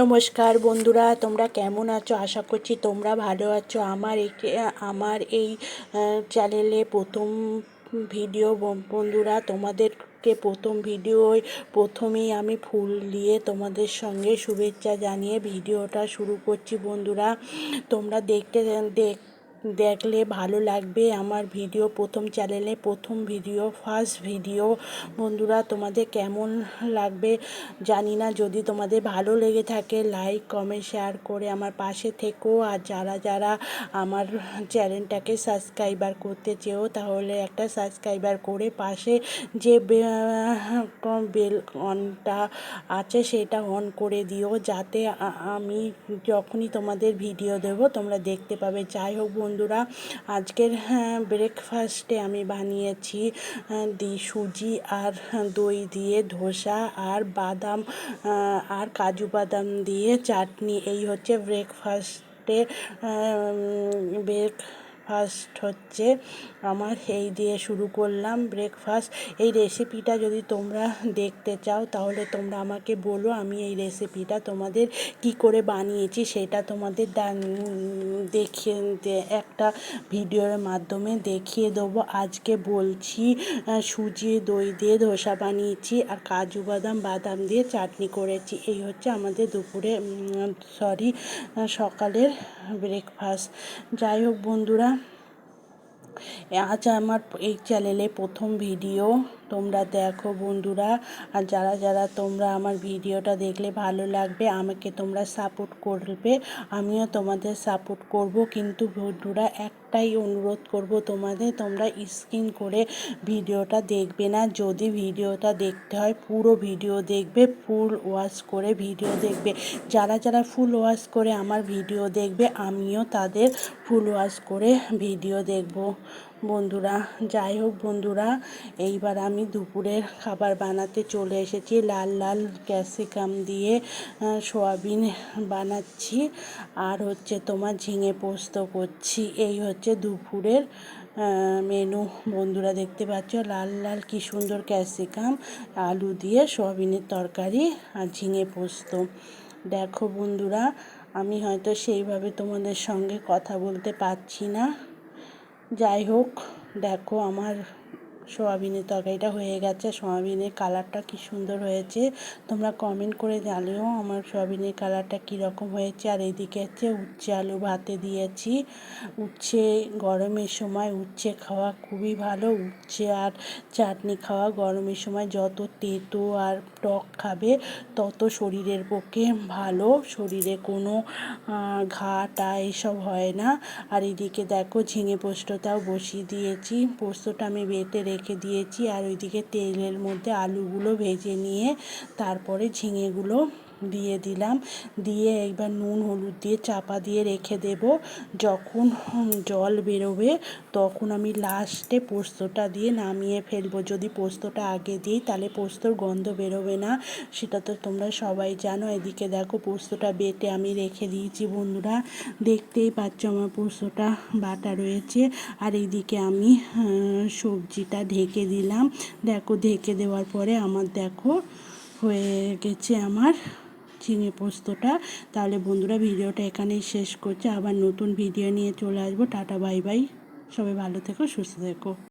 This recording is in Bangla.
নমস্কার বন্ধুরা, তোমরা কেমন আছো? আশা করছি তোমরা ভালো আছো। আমার একে আমার এই চ্যানেলে প্রথম ভিডিও বন্ধুরা বন্ধুরা, তোমাদেরকে প্রথম ভিডিওয় প্রথমেই আমি ফুল দিয়ে তোমাদের সঙ্গে শুভেচ্ছা জানিয়ে ভিডিওটা শুরু করছি বন্ধুরা। তোমরা দেখতে, দেখ দেখলে ভালো লাগবে আমার ভিডিও প্রথম চ্যানেলে, প্রথম ভিডিও ফার্স্ট ভিডিও বন্ধুরা, তোমাদের কেমন লাগবে জানি না। যদি তোমাদের ভালো লেগে থাকে লাইক কমেন্ট শেয়ার করে আমার পাশে থেকো। আর যারা যারা আমার চ্যানেলটাকে সাবস্ক্রাইবার করতে চেও, তাহলে একটা সাবস্ক্রাইবার করে পাশে যে বেল অনটা আছে, সেটা অন করে দিও। যাতে আমি যখনই তোমাদের ভিডিও দেব, তোমরা দেখতে পাবে। যাই হোক বন্ধুরা আজকের ব্রেকফাস্টে আমি বানিয়েছি আহ, দি সুজি আর দই দিয়ে ধোসা আর বাদাম আর কাজু বাদাম দিয়ে চাটনি। এই হচ্ছে ব্রেকফাস্টে ব্রেকফাস্ট হচ্ছে। আমার এই দিয়ে শুরু করলাম ব্রেকফাস্ট এই রেসিপিটা যদি তোমরা দেখতে চাও, তাহলে তোমরা আমাকে বলো, আমি এই রেসিপিটা তোমাদের কি করে বানিয়েছি সেটা তোমাদের দেখিয়ে একটা ভিডিওর মাধ্যমে দেখিয়ে দেবো। আজকে বলছি সুজি, দই দিয়ে ধোসা বানিয়েছি আর কাজু বাদাম বাদাম দিয়ে চাটনি করেছি। এই হচ্ছে আমাদের দুপুরে সরি সকালের ব্রেকফাস্ট যাই হোক বন্ধুরা আজ আমার এই চ্যানেলে প্রথম ভিডিও তোমরা দেখো বন্ধুরা, আর যারা যারা তোমরা আমার ভিডিওটা দেখলে ভালো লাগবে, আমাকে তোমরা সাপোর্ট করবে, আমিও তোমাদের সাপোর্ট করব। কিন্তু বন্ধুরা, একটাই অনুরোধ করব তোমাদের, তোমরা স্ক্রিন করে ভিডিওটা দেখবে না। যদি ভিডিওটা দেখতে হয়, পুরো ভিডিও দেখবে ফুল ওয়াশ করে ভিডিও দেখবে। যারা যারা ফুল ওয়াশ করে আমার ভিডিও দেখবে, আমিও তাদের ফুল ওয়াশ করে ভিডিও দেখব। বন্ধুরা, যাই হোক বন্ধুরা, এইবার আমি দুপুরের খাবার বানাতে চলে এসেছি। লাল লাল ক্যাপসিকাম দিয়ে সোয়াবিন বানাচ্ছি। আর হচ্ছে তোমার ঝিঙে পোস্ত করছি। এই হচ্ছে দুপুরের মেনু বন্ধুরা দেখতে পাচ্ছ, লাল লাল কি সুন্দর ক্যাপসিকাম, আলু দিয়ে সোয়াবিনের তরকারি আর ঝিঙে পোস্ত। দেখো বন্ধুরা, আমি হয়তো সেইভাবে তোমাদের সঙ্গে কথা বলতে পারছি না। যাই হোক দেখো আমার সোয়াবিনের তরকারিটা হয়ে গেছে। সোয়াবিনের কালারটা কি সুন্দর হয়েছে, তোমরা কমেন্ট করে জানিও আমার সোয়াবিনের কালারটা কীরকম হয়েছে। আর এদিকে হচ্ছে উচ্ছে আলু ভাতে দিয়েছি। উচ্ছে গরমের সময় উচ্ছে খাওয়া খুবই ভালো। উচ্ছে আর চাটনি খাওয়া গরমের সময় যত তেতো আর টক খাবে, তত শরীরের পক্ষে ভালো। শরীরে কোনো ঘা টা এসব হয় না। আর এদিকে দেখো ঝিঙে পোস্তটাও বসিয়ে দিয়েছি। পোস্তটা আমি বেটে রেখে দিয়েছি আর ওইদিকে তেলের মধ্যে আলুগুলো ভেজে নিয়ে তারপরে ঝিঙেগুলো দিয়ে দিলাম। দিয়ে একবার নুন, হলুদ দিয়ে চাপা দিয়ে রেখে দেব। যখন জল বেরোবে তখন আমি লাস্টে পোস্তটা দিয়ে নামিয়ে ফেলব। যদি পোস্তটা আগে দিই তাহলে পোস্তর গন্ধ বেরোবে না। সেটা তো তোমরা সবাই জানো। এদিকে দেখো পোস্তটা বেটে আমি রেখে দিয়েছি বন্ধুরা। দেখতেই পাচ্ছ আমার পোস্তটা বাটা রয়েছে। আর এইদিকে আমি সবজিটা ঢেকে দিলাম। দেখো ঢেকে দেওয়ার পরে আমার, দেখো, হয়ে গেছে আমার ঝিঙে পোস্তটা। তাহলে বন্ধুরা ভিডিওটা এখানেই শেষ করছে। আবার নতুন ভিডিও নিয়ে চলে আসব। টাটা বাই বাই সবাই ভালো থেকো, সুস্থ থেকো।